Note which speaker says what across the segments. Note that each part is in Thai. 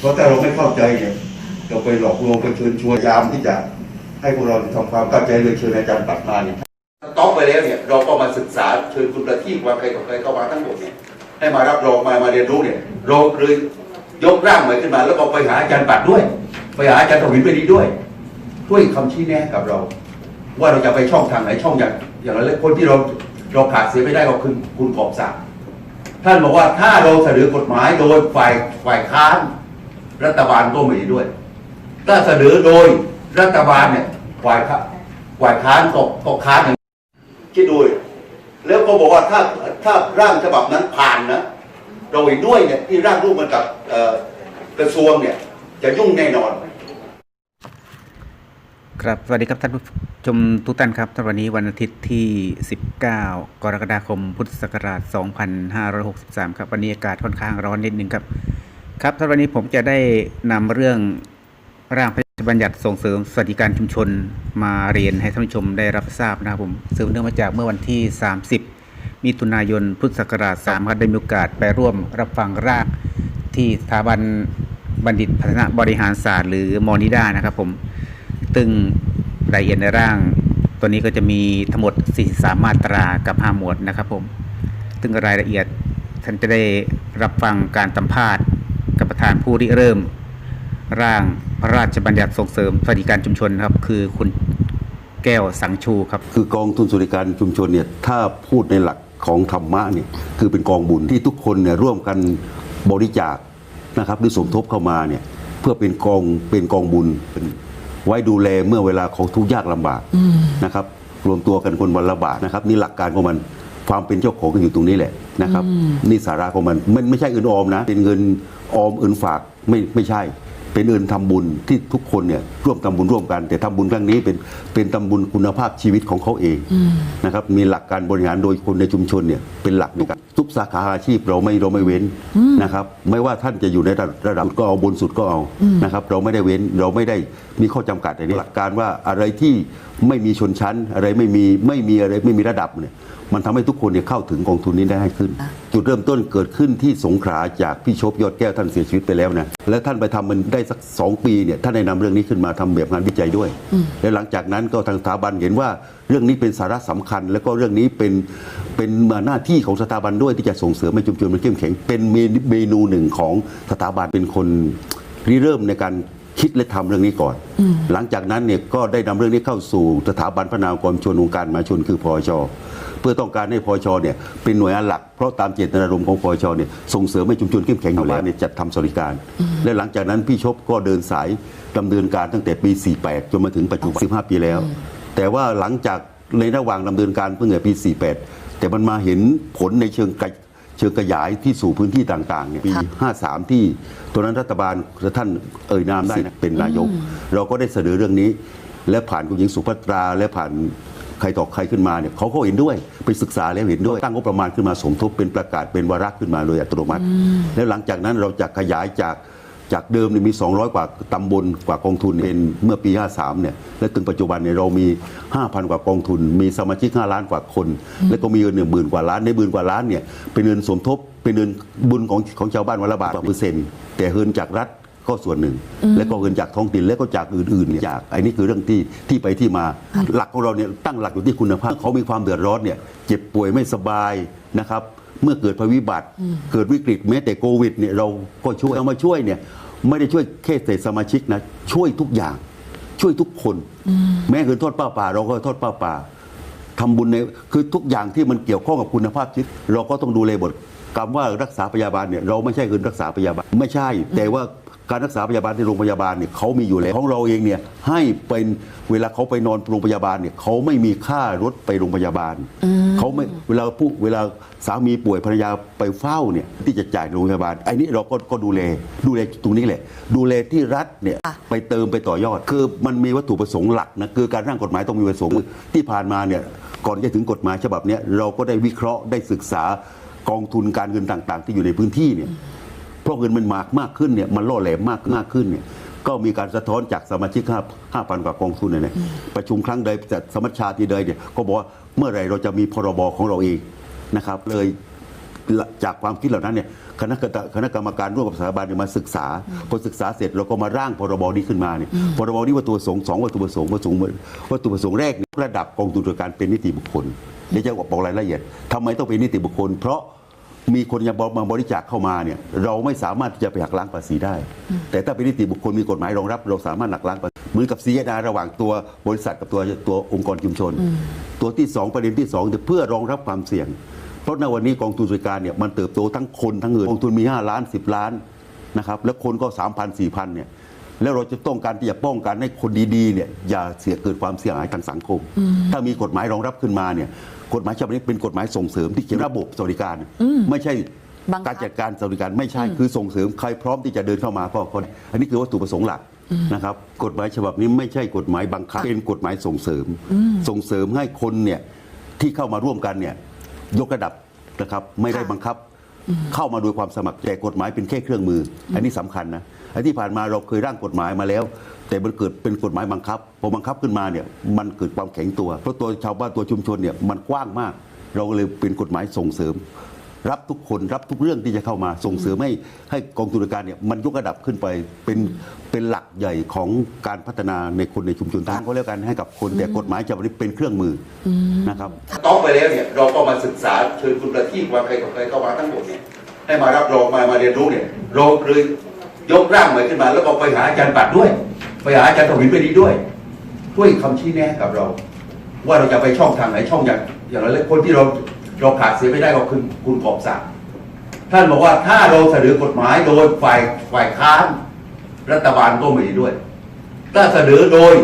Speaker 1: เพราะถ้าเราไม่เข้าใจเนี่ยเราไปหลอกลวงไปเชิญชวนยามที่จะให้พวกเราทำความเข้าใจเลยเชิญอาจารย์ปัดมาเนี่ยต้องไปแล้วเนี่ยเราก็มาศึกษาเชิญคุณประทีปว่าใครต่อใครเข้ามาทั้งหมดเนี่ยให้มารับรองมามาเรียนรู้เนี่ยเราเลยยกร่างใหม่ขึ้นมา แล้วก็ไปหาอาจารย์ปัดด้วย ไปหาอาจารย์ทวินไปดีด้วยด้วยคำชี้แนะกับเรา ว่าเราจะไปช่องทางไหนช่องอย่างอย่างไรคนที่เราเราขาดเสียไม่ได้ก็คือคุณกอบศักดิ์ท่านบอกว่าถ้าเราเสนอกฎหมายโดยฝ่ายฝ่ายค้าน รัฐบาลก็ไม่เห็นด้วย ถ้าเสนอโดยรัฐบาลเนี่ยฝ่ายค้าฝ่ายค้านก็ก็ค้านอย่างคิดดูดิแล้วก็บอกว่าถ้าถ้าร่างฉบับนั้นผ่านนะเราเห็นด้วยเนี่ยที่ร่างร่วมกันกับเอ่อกระทรวงเนี่ยจะยุ่งแน่นอน
Speaker 2: ครับสวัสดีครับท่านผู้ชมทุกท่านครับท่านวันนี้วันอาทิตย์ที่ 19 กรกฎาคมพุทธศักราช 2563 ครับวันนี้อากาศค่อนข้างร้อนนิดนึงครับ ครับท่านวันนี้ผมจะได้นำเรื่องร่างพระราชบัญญัติส่งเสริมสวัสดิการชุมชนมาเรียนให้ท่านผู้ชมได้รับทราบนะครับผมสืบเนื่องมาจากเมื่อวันที่ 30 มิถุนายนพุทธศักราช3ครับได้มีโอกาสไปร่วมรับฟังร่างที่สถาบันบัณฑิตพัฒนาบริหารศาสตร์ หรือมอนิด้านะครับผมซึ่งรายละเอียดในร่าง ตัวนี้ก็จะมีทั้งหมด 43 มาตรากับ 5 หมวดนะครับผมซึ่งรายละเอียดท่านจะได้รับฟังการสัมภาษณ์ ประธานผู้ริเริ่ม ร่างพระราชบัญญัติส่งเสริมสวัสดิการชุมชนครับ คือคุณแก้วสังชูครับ
Speaker 3: คือกองทุนสวัสดิการชุมชนเนี่ยถ้าพูดในหลักของธรรมะเนี่ยคือเป็นกองบุญที่ทุกคนเนี่ยร่วมกันบริจาคนะครับหรือสมทบเข้ามาเนี่ยเพื่อเป็นกองเป็นกองบุญไว้ดูแลเมื่อเวลาของทุกยากลำบากนะครับ รวมตัวกันคนวันละบาทนะครับ นี่หลักการของมัน ความเป็นเจ้าของก็อยู่ตรงนี้แหละนะครับนี่สาระของมันมันไม่ใช่เงินออมนะเป็นเงินออมเงินฝากไม่ไม่ใช่ เป็นเงินทำบุญที่ทุกคนเนี่ยร่วมทำบุญร่วมกัน แต่ทำบุญครั้งนี้เป็นเป็นทำบุญคุณภาพชีวิตของเขาเองนะครับมีหลักการบริหารโดยคนในชุมชนเนี่ยเป็นหลักในการทุกสาขาอาชีพเราไม่เราไม่เว้นนะครับไม่ว่าท่านจะอยู่ในระดับระดับก็เอาบนสุดก็เอานะครับเราไม่ได้เว้นเราไม่ได้มีข้อจำกัดในนี้หลักการว่าอะไรที่ไม่มีชนชั้น อะไรไม่มีไม่มีอะไรไม่มีระดับเนี่ยมันทำให้ทุกคนเนี่ยเข้าถึงกองทุนนี้ได้ง่ายขึ้นจุดเริ่มต้นเกิดขึ้นที่สงขลาจากพี่ชบยอดแก้วท่านเสียชีวิตไปแล้วนะและท่านไปทำมันได้สักสองปีเนี่ยท่านได้นำเรื่องนี้ขึ้นมาทำแบบงานวิจัยด้วย และหลังจากนั้นก็ทางสถาบันเห็นว่าเรื่องนี้เป็นสาระสำคัญ แล้วก็เรื่องนี้เป็นเป็นหน้าที่ของสถาบันด้วยที่จะส่งเสริมให้ชุมชนมันเข้มแข็ง เป็นเมนูหนึ่งของสถาบันเป็นคนริเริ่มในการ คิดและทำเรื่องนี้ก่อน หลังจากนั้นเนี่ยก็ได้นำเรื่องนี้เข้าสู่สถาบันพัฒนาองค์กรชนองค์การมหาชนคือพอชเพื่อต้องการให้พอชเนี่ยเป็นหน่วยงานหลัก เพราะตามเจตนารมณ์ของพอชเนี่ยส่งเสริมให้ชุมชนเข้มแข็งอยู่แล้วเนี่ยจัดทำสวัสดิการ และหลังจากนั้นพี่ชบก็เดินสายดำเนินการตั้งแต่ปี 48 จนมาถึงปัจจุบัน 15 ปีแล้ว แต่ว่าหลังจากในระหว่างดำเนินการเพิ่งแต่ปี 48 แต่มันมาเห็นผลในเชิงกระ เชิงขยายที่สู่พื้นที่ต่างๆเนี่ยปี 53 ที่ตัวนั้นรัฐบาลท่านเอ่ยนามได้นะเป็นนายก เราก็ได้เสนอเรื่องนี้ และผ่านคุณหญิงสุภัตราและผ่านใครต่อใครขึ้นมาเนี่ยเขาก็เห็นด้วยไปศึกษาแล้วเห็นด้วย ตั้งงบประมาณขึ้นมาสมทบเป็นประกาศเป็นวาระขึ้นมาโดยอัตโนมัติ แล้วหลังจากนั้นเราจะขยายจาก จากเดิมเนี่ยมี 200 กว่าตำบลกว่ากองทุนเป็นเมื่อปี 53 เนี่ย และถึงปัจจุบันเนี่ยเรามี 5,000 กว่ากองทุน มีสมาชิก 5 ล้านกว่าคน แล้วก็มีเงินหนึ่งหมื่นกว่าล้านในหมื่นกว่าล้านเนี่ยเป็นเงินสมทบเป็นเงินบุญของของชาวบ้านวันละบาทเปอร์เซ็นต์แต่เงินจากรัฐก็ส่วนหนึ่ง แล้วก็เงินจากท้องถิ่นแล้วก็จากอื่นๆเนี่ยจากไอ้นี่คือเรื่องที่ที่ไปที่มาหลักของเราเนี่ยตั้งหลักอยู่ที่คุณภาพเขามีความเดือดร้อนเนี่ยเจ็บป่วยไม่สบายนะครับ เมื่อเกิดภัยพิบัติ เกิดวิกฤตแม้แต่โควิดเนี่ยเราก็ช่วยเรามาช่วยเนี่ยไม่ได้ช่วยแค่เศษสมาชิกนะช่วยทุกอย่าง ช่วยทุกคน แม้เงินทอดป้าป่า เราก็ทอดป้าป่าทำบุญในคือทุกอย่างที่มันเกี่ยวข้องกับคุณภาพชีวิตเราก็ต้องดูแลบทคำว่ารักษาพยาบาลเนี่ยเราไม่ใช่เงินรักษาพยาบาลไม่ใช่ แต่ว่า การรักษาพยาบาลในโรงพยาบาลเนี่ยเขามีอยู่แล้วของเราเองเนี่ยให้เป็นเวลาเขาไปนอนโรงพยาบาลเนี่ยเขาไม่มีค่ารถไปโรงพยาบาลเขาไม่เวลาผู้เวลาสามีป่วยภรรยาไปเฝ้าเนี่ยที่จะจ่ายโรงพยาบาลไอ้นี้เราก็ก็ดูแลดูแลตรงนี้แหละ ดูแลที่รัฐเนี่ยไปเติมไปต่อยอด คือมันมีวัตถุประสงค์หลักนะคือการร่างกฎหมายต้องมีวัตถุประสงค์ที่ผ่านมาเนี่ยก่อนจะถึงกฎหมายฉบับเนี้ยเราก็ได้วิเคราะห์ได้ศึกษากองทุนการเงินต่าง ๆ ที่อยู่ในพื้นที่เนี่ยเพ ราะเงินมันมากมากขึ้นเนี่ยมันล่อแหลมมากมากขึ้นเนี่ยก็มีการสะท้อนจากสมาชิกห้าห้าพันกว่ากองทุนเนี่ยประชุมครั้งใดจัดสมัชชาทีใดเนี่ยก็บอกว่าเมื่อไรเราจะมีพรบของเราเองนะครับ เลยจากความคิดเหล่านั้นเนี่ยคณะกรรมคณะกรรมการร่วมกับสถาบันมาศึกษาพอศึกษาเสร็จเราก็มาร่างพรบนี้ขึ้นมาเนี่ยพรบนี้วัตถุประสงค์สองวัตถุประสงค์วัตถุประสงค์วัตถุประสงค์แรกระดับกองทุนตรวการเป็นนิติบุคคลเดี๋ยวจะบอกรายละเอียดทำไมต้องเป็นนิติบุคคล เพราะ มีคนยังมาบริจาคเข้ามาเนี่ยเราไม่สามารถที่จะไปหักล้างภาษีได้ แต่ถ้าเป็นนิติบุคคลมีกฎหมายรองรับ เราสามารถหักล้างภาษีเหมือนกับซีนาระหว่างตัวบริษัทกับตัวตัวองค์กรชุมชน ตัวที่สองประเด็นที่สองเพื่อรองรับความเสี่ยง เพราะในวันนี้กองทุนสวัสดิการเนี่ยมันเติบโตทั้งคนทั้งเงินกองทุนมี 5 ล้าน 10 ล้านนะครับแล้วคนก็ 3 0 0 0 4 0 0เนี่ย แล้วเราจะต้องการที่จะป้องกันให้คนดีๆเนี่ยอย่าเสียเกิดความเสียหายทางสังคม ถ้ามีกฎหมายรองรับขึ้นมาเนี่ยกฎหมายฉบับนี้เป็นกฎหมายส่งเสริมที่เขียนระบบสวัสดิการ ไม่ใช่
Speaker 4: บังคับ
Speaker 3: การจัดการสวัสดิการไม่ใช่คือส่งเสริมใครพร้อมที่จะเดินเข้ามาก็คนอันนี้คือวัตถุประสงค์หลักนะครับกฎหมายฉบับนี้ไม่ใช่กฎหมายบังคับเป็นกฎหมายส่งเสริม ส่งเสริมให้คนเนี่ยที่เข้ามาร่วมกันเนี่ยยกระดับนะครับไม่ได้บังคับ เข้ามาโดยความสมัครใจกฎหมายเป็นแค่เครื่องมือ อันนี้สำคัญนะอันที่ผ่านมาเราเคยร่างกฎหมายมาแล้ว แต่มันเกิดเป็นกฎหมายบังคับพอบังคับขึ้นมาเนี่ยมันเกิดความแข็งตัวเพราะตัวชาวบ้านตัวชุมชนเนี่ยมันกว้างมาก เราก็เลยเป็นกฎหมายส่งเสริม รับทุกคนรับทุกเรื่องที่จะเข้ามาส่งเสริมให้ให้กองทุนการเนี่ยมันยกระดับขึ้นไปเป็นเป็นหลักใหญ่ของการพัฒนาในคนในชุมชนทางก็แล้วกันให้กับคนแต่กฎหมายฉบับนี้เป็นเครื่องมืออนะครับ
Speaker 1: ต้องไปแล้วเนี่ยเราก็มาศึกษาเชิญคุณประทีปว่าใครต่อใครเข้ามาทั้งหมดเนี่ยให้มารับรองมามาเรียนรู้เนี่ยเราเลยยกร่างใหม่ขึ้นมา แล้วก็ไปหาอาจารย์ปัดด้วย ไปหาอาจารย์ถวินไปดีด้วยช่วยคำชี้แนะกับเรา ว่าเราจะไปช่องทางไหนช่องอย่างอย่างไรและคนที่เรา เราขาดเสียไม่ได้ก็คือคุณกอบศักดิ์ท่านบอกว่าถ้าเราเสนอกฎหมายโดยฝ่ายฝ่ายค้านรัฐบาลก็ไม่ดีด้วย ถ้าเสนอโดย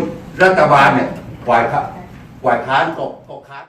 Speaker 1: รัฐบาลเนี่ยฝ่ายค้าฝ่ายค้านก็ก็ค้าน